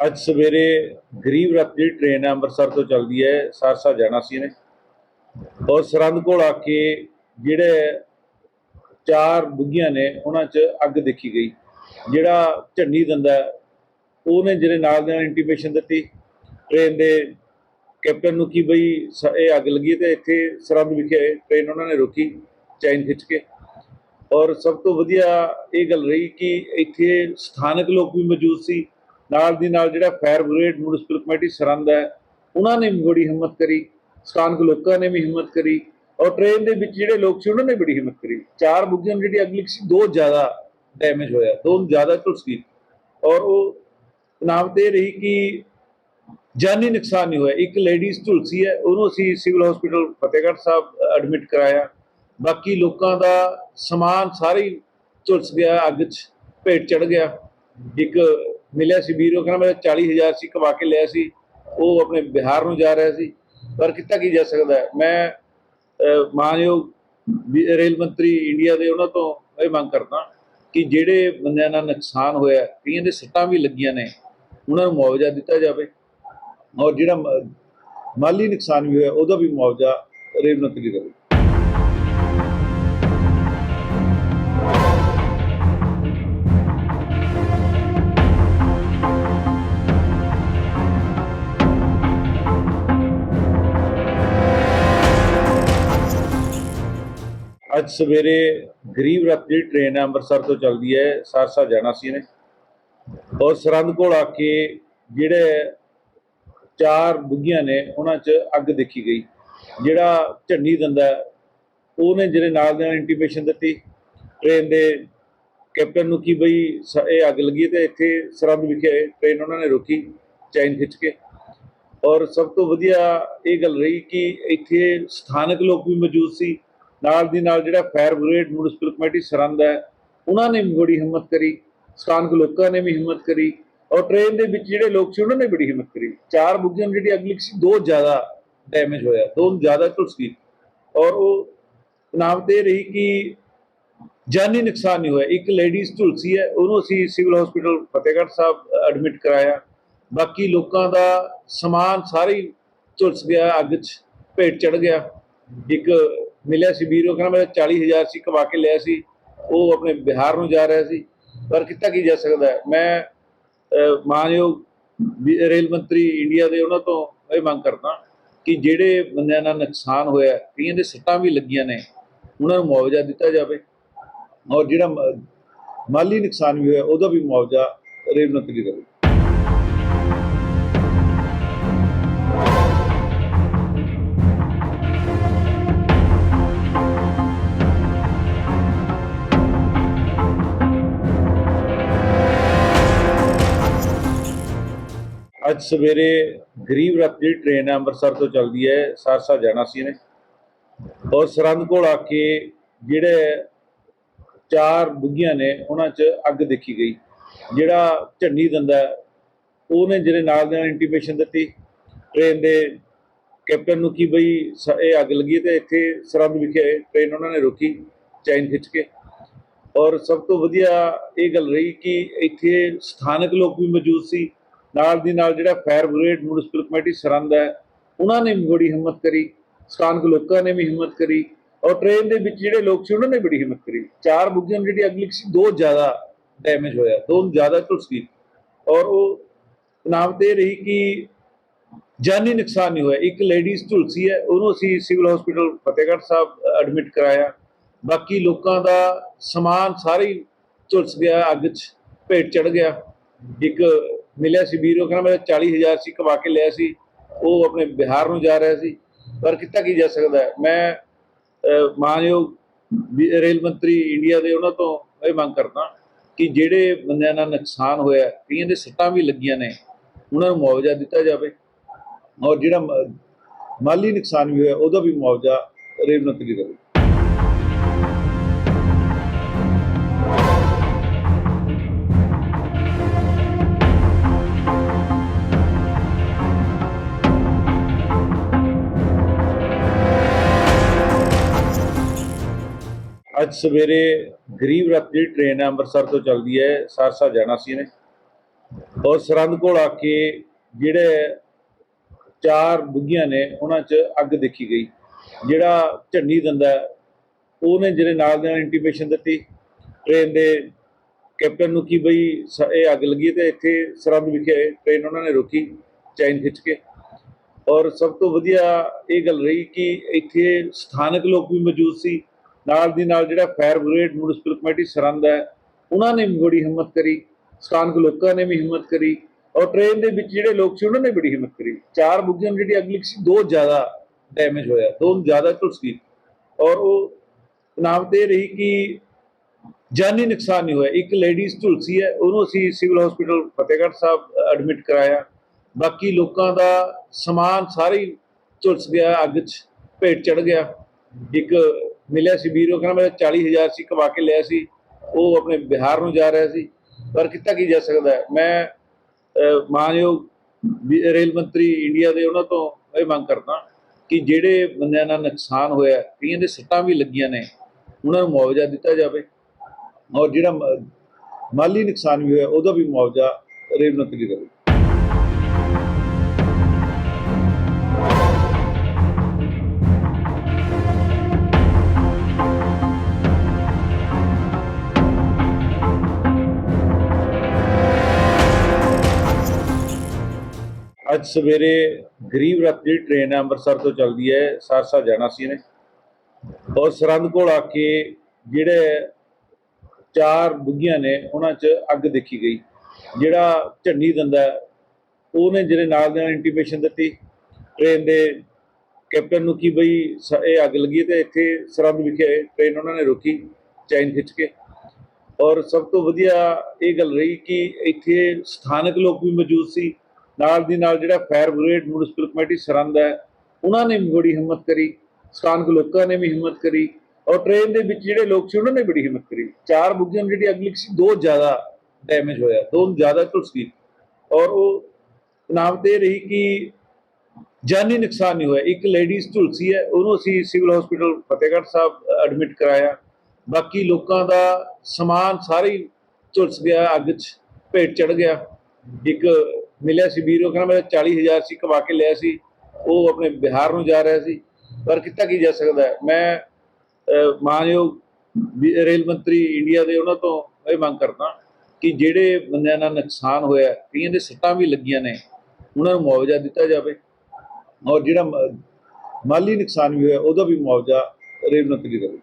ਅੱਜ ਸਵੇਰੇ ਗਰੀਬ ਰੱਥ ਦੀ ਟ੍ਰੇਨ ਹੈ, ਅੰਮ੍ਰਿਤਸਰ ਤੋਂ ਚੱਲਦੀ ਹੈ, ਸਰਸਾ ਜਾਣਾ ਸੀ ਇਹਨੇ। ਔਰ ਸਰਹੰਦ ਕੋਲ ਆ ਕੇ ਜਿਹੜੇ ਚਾਰ ਬੁੱਗੀਆਂ ਨੇ, ਉਹਨਾਂ 'ਚ ਅੱਗ ਦੇਖੀ ਗਈ। ਜਿਹੜਾ ਝੰਡੀ ਦੰਦਾ ਉਹਨੇ ਜਿਹੜੇ ਨਾਲ ਦੇ ਨਾਲ ਇੰਟੀਮੇਸ਼ਨ ਦਿੱਤੀ। ਟ੍ਰੇਨ ਦੇ ਕੈਪਟਨ ਨੂੰ ਕਿ ਬਈ ਇਹ ਅੱਗ ਲੱਗੀ ਹੈ ਤੇ ਇੱਥੇ ਸਰਹੰਦ ਵਿਖੇ ਟ੍ਰੇਨ ਉਹਨਾਂ ਨੇ ਰੋਕੀ ਚੈਨ ਖਿੱਚ ਕੇ। ਔਰ ਸਭ ਤੋਂ ਵਧੀਆ ਇਹ ਗੱਲ ਰਹੀ ਕਿ ਇੱਥੇ ਸਥਾਨਕ ਲੋਕ ਵੀ ਮੌਜੂਦ ਸੀ। ਨਾਲ ਦੀ ਨਾਲ ਜਿਹੜਾ fire brigade municipal committee Sirhind ਹੈ, ਉਹਨਾਂ ਨੇ ਵੀ ਬੜੀ ਹਿੰਮਤ ਕਰੀ, ਸਥਾਨਕ ਲੋਕਾਂ ਨੇ ਵੀ ਹਿੰਮਤ ਕਰੀ ਔਰ ਟ੍ਰੇਨ ਦੇ ਵਿੱਚ ਜਿਹੜੇ ਲੋਕ ਸੀ, ਉਹਨਾਂ ਨੇ ਬੜੀ ਹਿੰਮਤ ਕਰੀ। ਚਾਰ ਬੁੱਗੀਆਂ ਜਿਹੜੀ ਅੱਗ ਸੀ, ਦੋ ਜ਼ਿਆਦਾ ਡੈਮੇਜ ਹੋਇਆ, ਦੋ ਜ਼ਿਆਦਾ ਝੁਲਸ ਗਈ ਔਰ ਉਹ ਨਾਮ ਤੇ ਰਹੀ ਕਿ ਜਾਨੀ ਨੁਕਸਾਨ ਨਹੀਂ ਹੋਇਆ। ਇੱਕ ਲੇਡੀਜ਼ ਝੁਲਸੀ ਹੈ, ਉਹਨੂੰ ਅਸੀਂ civil hospital Fatehgarh Sahib admit ਕਰਾਇਆ। ਬਾਕੀ ਲੋਕਾਂ ਦਾ ਸਮਾਨ ਸਾਰੇ ਝੁਲਸ ਗਿਆ, ਅੱਗ 'ਚ ਭੇਟ ਚੜ ਗਿਆ। ਇੱਕ ਮਿਲਿਆ ਸੀ, ਵੀਰੋ ਕਹਿੰਦਾ ਮੈਂ 40000 ਸੀ ਕਮਾ ਕੇ ਲਿਆ ਸੀ, ਉਹ ਆਪਣੇ ਬਿਹਾਰ ਨੂੰ ਜਾ ਰਿਹਾ ਸੀ, ਪਰ ਕਿੱਤਾ ਕੀ ਜਾ ਸਕਦਾ ਮੈਂ ਮਾਨਯੋਗ ਰੇਲ ਮੰਤਰੀ ਇੰਡੀਆ ਦੇ ਉਹਨਾਂ ਤੋਂ ਇਹ ਮੰਗ ਕਰਦਾ ਕਿ ਜਿਹੜੇ ਬੰਦਿਆਂ ਨਾਲ ਨੁਕਸਾਨ ਹੋਇਆ ਕਈਆਂ ਦੇ ਸੱਟਾਂ ਵੀ ਲੱਗੀਆਂ ਨੇ, ਉਹਨਾਂ ਨੂੰ ਮੁਆਵਜ਼ਾ ਦਿੱਤਾ ਜਾਵੇ ਔਰ ਜਿਹੜਾ ਮ- ਮਾਲੀ ਨੁਕਸਾਨ ਵੀ ਹੋਇਆ, ਉਹਦਾ ਵੀ ਮੁਆਵਜ਼ਾ ਰੇਲ ਮੰਤਰੀ ਦੇਵੇ ਅੱਜ ਸਵੇਰੇ ਗਰੀਬ ਰੱਥ ਦੀ ਟ੍ਰੇਨ ਹੈ, ਅੰਮ੍ਰਿਤਸਰ ਤੋਂ ਚੱਲਦੀ ਹੈ, ਸਰਸਾ ਜਾਣਾ ਸੀ ਇਹਨੇ। ਔਰ ਸਰਹੰਦ ਕੋਲ ਆ ਕੇ ਜਿਹੜੇ ਚਾਰ ਬੁੱਗੀਆਂ ਨੇ, ਉਹਨਾਂ 'ਚ ਅੱਗ ਦੇਖੀ ਗਈ। ਜਿਹੜਾ ਝੰਡੀ ਦਿੰਦਾ ਉਹਨੇ ਜਿਹੜੇ ਨਾਲ ਦੇ ਨਾਲ ਇੰਟੀਮੇਸ਼ਨ ਦਿੱਤੀ। ਟ੍ਰੇਨ ਦੇ ਕੈਪਟਨ ਨੂੰ ਕਿ ਬਈ ਸ- ਇਹ ਅੱਗ ਲੱਗੀ ਹੈ ਤੇ ਇੱਥੇ ਸਰਹੰਦ ਵਿਖੇ ਟ੍ਰੇਨ ਉਹਨਾਂ ਨੇ ਰੋਕੀ ਚੈਨ ਖਿੱਚ ਕੇ। ਔਰ ਸਭ ਤੋਂ ਵਧੀਆ ਇਹ ਗੱਲ ਰਹੀ ਕਿ ਇੱਥੇ ਸਥਾਨਕ ਲੋਕ ਵੀ ਮੌਜੂਦ ਸੀ। ਨਾਲ ਦੀ ਨਾਲ ਜਿਹੜਾ fire brigade municipal committee Sirhind ਹੈ, ਉਹਨਾਂ ਨੇ ਵੀ ਬੜੀ ਹਿੰਮਤ ਕਰੀ, ਸਥਾਨਕ ਲੋਕਾਂ ਨੇ ਵੀ ਹਿੰਮਤ ਕਰੀ ਔਰ ਟ੍ਰੇਨ ਦੇ ਵਿੱਚ ਜਿਹੜੇ ਲੋਕ ਸੀ ਉਹਨਾਂ ਨੇ ਬੜੀ ਹਿੰਮਤ ਕਰੀ। ਚਾਰ ਬੁੱਗੀਆਂ ਜਿਹੜੀ ਅੱਗ ਸੀ, ਦੋ ਜ਼ਿਆਦਾ ਡੈਮੇਜ ਹੋਇਆ, ਦੋ ਜ਼ਿਆਦਾ ਝੁਲਸ ਗਈ ਔਰ ਉਹ ਨਾਮ ਤੇ ਰਹੀ ਕਿ ਜਾਨੀ ਨੁਕਸਾਨ ਨਹੀਂ ਹੋਇਆ। ਇੱਕ ਲੇਡੀਜ਼ ਝੁਲਸੀ ਹੈ, ਉਹਨੂੰ ਅਸੀਂ civil hospital Fatehgarh Sahib admit ਕਰਾਇਆ। ਬਾਕੀ ਲੋਕਾਂ ਦਾ ਸਮਾਨ ਸਾਰੇ ਝੁਲਸ ਗਿਆ, ਅੱਗ 'ਚ ਭੇਟ ਚੜ ਗਿਆ। ਇੱਕ ਮਿਲਿਆ ਸੀ, ਵੀਰੋ ਕਹਿੰਦਾ ਮੈਂ 40000 ਸੀ ਕਮਾ ਕੇ ਲਿਆ ਸੀ, ਉਹ ਆਪਣੇ ਬਿਹਾਰ ਨੂੰ ਜਾ ਰਿਹਾ ਸੀ, ਪਰ ਕਿੱਤਾ ਕੀ ਜਾ ਸਕਦਾ ਮੈਂ ਮਾਨਯੋਗ ਰੇਲ ਮੰਤਰੀ ਇੰਡੀਆ ਦੇ ਉਹਨਾਂ ਤੋਂ ਇਹ ਮੰਗ ਕਰਦਾ ਕਿ ਜਿਹੜੇ ਬੰਦਿਆਂ ਦਾ ਨੁਕਸਾਨ ਹੋਇਆ, ਕਈਆਂ ਦੇ ਸੱਟਾਂ ਵੀ ਲੱਗੀਆਂ ਨੇ, ਉਹਨਾਂ ਨੂੰ ਮੁਆਵਜ਼ਾ ਦਿੱਤਾ ਜਾਵੇ ਔਰ ਜਿਹੜਾ ਮ- ਮਾਲੀ ਨੁਕਸਾਨ ਵੀ ਹੋਇਆ, ਉਹਦਾ ਵੀ ਮੁਆਵਜ਼ਾ ਰੇਲ ਮੰਤਰੀ ਦੇਵੇ ਅੱਜ ਸਵੇਰੇ ਗਰੀਬ ਰੱਥ ਦੀ ਟ੍ਰੇਨ ਹੈ, ਅੰਮ੍ਰਿਤਸਰ ਤੋਂ ਚੱਲਦੀ ਹੈ, ਸਰਸਾ ਜਾਣਾ ਸੀ ਇਹਨੇ। ਔਰ ਸਰਹੰਦ ਕੋਲ ਆ ਕੇ ਜਿਹੜੇ ਚਾਰ ਬੁੱਗੀਆਂ ਨੇ, ਉਹਨਾਂ 'ਚ ਅੱਗ ਦੇਖੀ ਗਈ। ਜਿਹੜਾ ਝੰਡੀ ਦੰਦਾ ਉਹਨੇ ਜਿਹੜੇ ਨਾਲ ਦੇ ਨਾਲ ਇੰਟੀਮੇਸ਼ਨ ਦਿੱਤੀ। ਟ੍ਰੇਨ ਦੇ ਕੈਪਟਨ ਨੂੰ ਕਿ ਬਈ ਇਹ ਅੱਗ ਲੱਗੀ ਹੈ ਤੇ ਇੱਥੇ ਸਰਹੰਦ ਵਿਖੇ ਟ੍ਰੇਨ ਉਹਨਾਂ ਨੇ ਰੋਕੀ ਚੈਨ ਖਿੱਚ ਕੇ। ਔਰ ਸਭ ਤੋਂ ਵਧੀਆ ਇਹ ਗੱਲ ਰਹੀ ਕਿ ਇੱਥੇ ਸਥਾਨਕ ਲੋਕ ਵੀ ਮੌਜੂਦ ਸੀ। ਨਾਲ ਦੀ ਨਾਲ ਜਿਹੜਾ fire brigade municipal committee Sirhind ਹੈ, ਉਹਨਾਂ ਨੇ ਵੀ ਬੜੀ ਹਿੰਮਤ ਕਰੀ, ਸਥਾਨਕ ਲੋਕਾਂ ਨੇ ਵੀ ਹਿੰਮਤ ਕਰੀ ਔਰ ਟ੍ਰੇਨ ਦੇ ਵਿੱਚ ਜਿਹੜੇ ਲੋਕ ਸੀ, ਉਹਨਾਂ ਨੇ ਬੜੀ ਹਿੰਮਤ ਕਰੀ। ਚਾਰ ਬੁੱਗੀਆਂ ਜਿਹੜੀ ਅੱਗ ਸੀ, ਦੋ ਜ਼ਿਆਦਾ ਡੈਮੇਜ ਹੋਇਆ, ਦੋ ਜ਼ਿਆਦਾ ਝੁਲਸ ਗਈ ਔਰ ਉਹ ਨਾਮ ਤੇ ਰਹੀ ਕਿ ਜਾਨੀ ਨੁਕਸਾਨ ਨਹੀਂ ਹੋਇਆ। ਇੱਕ ਲੇਡੀਜ਼ ਝੁਲਸੀ ਹੈ, ਉਹਨੂੰ ਅਸੀਂ civil hospital Fatehgarh Sahib admit ਕਰਾਇਆ। ਬਾਕੀ ਲੋਕਾਂ ਦਾ ਸਮਾਨ ਸਾਰੇ ਝੁਲਸ ਗਿਆ, ਅੱਗ 'ਚ ਭੇਟ ਚੜ ਗਿਆ। ਇੱਕ ਮਿਲਿਆ ਸੀ, ਵੀਰੋ ਕਹਿੰਦਾ ਮੈਂ 40000 ਸੀ ਕਮਾ ਕੇ ਲਿਆ ਸੀ, ਉਹ ਆਪਣੇ ਬਿਹਾਰ ਨੂੰ ਜਾ ਰਿਹਾ ਸੀ, ਪਰ ਕਿੱਤਾ ਕੀ ਜਾ ਸਕਦਾ? ਮੈਂ ਮਾਨਯੋਗ ਰੇਲ ਮੰਤਰੀ ਇੰਡੀਆ ਦੇ ਉਹਨਾਂ ਤੋਂ ਇਹ ਮੰਗ ਕਰਦਾ ਕਿ ਜਿਹੜੇ ਬੰਦਿਆਂ ਦਾ ਨੁਕਸਾਨ ਹੋਇਆ, ਕਈਆਂ ਦੇ ਸੱਟਾਂ ਵੀ ਲੱਗੀਆਂ ਨੇ, ਉਹਨਾਂ ਨੂੰ ਮੁਆਵਜ਼ਾ ਦਿੱਤਾ ਜਾਵੇ ਔਰ ਜਿਹੜਾ ਮ- ਮਾਲੀ ਨੁਕਸਾਨ ਵੀ ਹੋਇਆ, ਉਹਦਾ ਵੀ ਮੁਆਵਜ਼ਾ ਰੇਲ ਮੰਤਰੀ ਦੇਵੇ ਅੱਜ ਸਵੇਰੇ ਗਰੀਬ ਰੱਥ ਦੀ ਟ੍ਰੇਨ ਹੈ, ਅੰਮ੍ਰਿਤਸਰ ਤੋਂ ਚੱਲਦੀ ਹੈ, ਸਰਸਾ ਜਾਣਾ ਸੀ ਇਹਨੇ। ਔਰ ਸਰਹੰਦ ਕੋਲ ਆ ਕੇ ਜਿਹੜੇ ਚਾਰ ਬੁੱਗੀਆਂ ਨੇ, ਉਹਨਾਂ 'ਚ ਅੱਗ ਦੇਖੀ ਗਈ। ਜਿਹੜਾ ਝੰਡੀ ਦਿੰਦਾ ਉਹਨੇ ਜਿਹੜੇ ਨਾਲ ਦੇ ਨਾਲ ਇੰਟੀਮੇਸ਼ਨ ਦਿੱਤੀ। ਟ੍ਰੇਨ ਦੇ ਕੈਪਟਨ ਨੂੰ ਕਿ ਬਈ, ਸ- ਇਹ ਅੱਗ ਲੱਗੀ ਹੈ ਤੇ ਇੱਥੇ ਸਰਹੰਦ ਵਿਖੇ ਟ੍ਰੇਨ ਉਹਨਾਂ ਨੇ ਰੋਕੀ ਚੈਨ ਖਿੱਚ ਕੇ। ਔਰ ਸਭ ਤੋਂ ਵਧੀਆ ਇਹ ਗੱਲ ਰਹੀ ਕਿ ਇੱਥੇ ਸਥਾਨਕ ਲੋਕ ਵੀ ਮੌਜੂਦ ਸੀ। ਨਾਲ ਦੀ ਨਾਲ ਜਿਹੜਾ fire brigade municipal committee Sirhind ਹੈ, ਉਹਨਾਂ ਨੇ ਵੀ ਬੜੀ ਹਿੰਮਤ ਕਰੀ, ਸਥਾਨਕ ਲੋਕਾਂ ਨੇ ਵੀ ਹਿੰਮਤ ਕਰੀ ਔਰ ਟ੍ਰੇਨ ਦੇ ਵਿੱਚ ਜਿਹੜੇ ਲੋਕ ਸੀ, ਉਹਨਾਂ ਨੇ ਬੜੀ ਹਿੰਮਤ ਕਰੀ। ਚਾਰ ਬੁੱਗੀਆਂ ਜਿਹੜੀ ਅੱਗ ਸੀ, ਦੋ ਜ਼ਿਆਦਾ ਡੈਮੇਜ ਹੋਇਆ, ਦੋ ਜ਼ਿਆਦਾ ਝੁਲਸ ਗਈ ਔਰ ਉਹ ਨਾਮ ਤੇ ਰਹੀ ਕਿ ਜਾਨੀ ਨੁਕਸਾਨ ਨਹੀਂ ਹੋਇਆ। ਇੱਕ ਲੇਡੀਜ਼ ਝੁਲਸੀ ਹੈ, ਉਹਨੂੰ ਅਸੀਂ civil hospital Fatehgarh Sahib admit ਕਰਾਇਆ। ਬਾਕੀ ਲੋਕਾਂ ਦਾ ਸਮਾਨ ਸਾਰੇ ਝੁਲਸ ਗਿਆ, ਅੱਗ 'ਚ ਭੇਟ ਚੜ ਗਿਆ। ਇੱਕ ਮਿਲਿਆ ਸੀ ਵੀਰੋ ਕਹਿੰਦਾ ਮੈਂ 40000 ਸੀ ਕਮਾ ਕੇ ਲਿਆ ਸੀ। ਉਹ ਆਪਣੇ ਬਿਹਾਰ ਨੂੰ ਜਾ ਰਿਹਾ ਸੀ। ਪਰ ਕਿੱਤਾ ਕੀ ਜਾ ਸਕਦਾ ਹੈ? ਮੈਂ ਮਾਨਯੋਗ ਰੇਲ ਮੰਤਰੀ ਇੰਡੀਆ ਦੇ ਉਹਨਾਂ ਤੋਂ ਇਹ ਮੰਗ ਕਰਦਾ ਕਿ ਜਿਹੜੇ ਬੰਦਿਆਂ ਦਾ ਨੁਕਸਾਨ ਹੋਇਆ ਕਈਆਂ ਦੇ ਸੱਟਾਂ ਵੀ ਲੱਗੀਆਂ ਨੇ, ਉਹਨਾਂ ਨੂੰ ਮੁਆਵਜ਼ਾ ਦਿੱਤਾ ਜਾਵੇ। ਔਰ ਜਿਹੜਾ ਮ- ਮਾਲੀ ਨੁਕਸਾਨ ਵੀ ਹੋਇਆ, ਉਹਦਾ ਵੀ ਮੁਆਵਜ਼ਾ ਰੇਲ ਮੰਤਰੀ ਕਰੇ ਅੱਜ ਸਵੇਰੇ ਗਰੀਬ ਰੱਥ ਜਿਹੜੀ ਟ੍ਰੇਨ ਹੈ, ਅੰਮ੍ਰਿਤਸਰ ਤੋਂ ਚੱਲਦੀ ਹੈ, ਸਰਸਾ ਜਾਣਾ ਸੀ ਇਹਨੇ। ਔਰ ਸਰਹੰਦ ਕੋਲ ਆ ਕੇ ਜਿਹੜੇ ਚਾਰ ਬੁੱਗੀਆਂ ਨੇ, ਉਹਨਾਂ 'ਚ ਅੱਗ ਦੇਖੀ ਗਈ। ਜਿਹੜਾ ਝੰਡੀ ਦੰਦਾ ਉਹਨੇ ਜਿਹੜੇ ਨਾਲ ਦੇ ਨਾਲ ਇੰਟੀਮੇਸ਼ਨ ਦਿੱਤੀ। ਟ੍ਰੇਨ ਦੇ ਕੈਪਟਨ ਨੂੰ ਕਿ ਬਈ ਇਹ ਅੱਗ ਲੱਗੀ ਹੈ ਤੇ ਇੱਥੇ ਸਰਹੰਦ ਵਿਖੇ ਟ੍ਰੇਨ ਉਹਨਾਂ ਨੇ ਰੋਕੀ, ਚੈਨ ਖਿੱਚ ਕੇ। ਔਰ ਸਭ ਤੋਂ ਵਧੀਆ ਇਹ ਗੱਲ ਰਹੀ ਕਿ ਇੱਥੇ ਸਥਾਨਕ ਲੋਕ ਵੀ ਮੌਜੂਦ ਸੀ। ਨਾਲ ਦੀ ਨਾਲ ਜਿਹੜਾ fire brigade municipal committee Sirhind ਹੈ, ਉਹਨਾਂ ਨੇ ਵੀ ਬੜੀ ਹਿੰਮਤ ਕਰੀ, ਸਥਾਨਕ ਲੋਕਾਂ ਨੇ ਵੀ ਹਿੰਮਤ ਕਰੀ ਔਰ ਟ੍ਰੇਨ ਦੇ ਵਿੱਚ ਜਿਹੜੇ ਲੋਕ ਸੀ ਉਹਨਾਂ ਨੇ ਬੜੀ ਹਿੰਮਤ ਕਰੀ। ਚਾਰ ਬੁੱਗੀਆਂ ਨੂੰ ਜਿਹੜੀ ਅੱਗ ਸੀ, ਦੋ ਜ਼ਿਆਦਾ ਡੈਮੇਜ ਹੋਇਆ, ਦੋ ਜ਼ਿਆਦਾ ਝੁਲਸ ਗਈ ਔਰ ਉਹ ਨਾਮ ਤੇ ਇਹ ਰਹੀ ਕਿ ਜਾਨੀ ਨੁਕਸਾਨ ਨਹੀਂ ਹੋਇਆ। ਇੱਕ ਲੇਡੀਜ਼ ਝੁਲਸੀ ਹੈ, ਉਹਨੂੰ ਅਸੀਂ civil hospital Fatehgarh Sahib admit ਕਰਾਇਆ। ਬਾਕੀ ਲੋਕਾਂ ਦਾ ਸਮਾਨ ਸਾਰੇ ਝੁਲਸ ਗਿਆ, ਅੱਗ 'ਚ ਭੇਟ ਚੜ ਗਿਆ। ਇੱਕ ਮਿਲਿਆ ਸੀ, ਵੀਰੋ ਕਹਿੰਦਾ ਮੈਂ 40000 ਸੀ ਕਮਾ ਕੇ ਲਿਆ ਸੀ, ਉਹ ਆਪਣੇ ਬਿਹਾਰ ਨੂੰ ਜਾ ਰਿਹਾ ਸੀ, ਪਰ ਕਿੱਤਾ ਕੀ ਜਾ ਸਕਦਾ ਮੈਂ ਮਾਨਯੋਗ ਰੇਲ ਮੰਤਰੀ ਇੰਡੀਆ ਦੇ ਉਹਨਾਂ ਤੋਂ ਇਹ ਮੰਗ ਕਰਦਾ ਕਿ ਜਿਹੜੇ ਬੰਦਿਆਂ ਦਾ ਨੁਕਸਾਨ ਹੋਇਆ ਕਈਆਂ ਦੇ ਸੱਟਾਂ ਵੀ ਲੱਗੀਆਂ ਨੇ, ਉਹਨਾਂ ਨੂੰ ਮੁਆਵਜ਼ਾ ਦਿੱਤਾ ਜਾਵੇ ਔਰ ਜਿਹੜਾ ਮ- ਮਾਲੀ ਨੁਕਸਾਨ ਵੀ ਹੋਇਆ, ਉਹਦਾ ਵੀ ਮੁਆਵਜ਼ਾ ਰੇਲ ਮੰਤਰੀ ਦੇਵੇ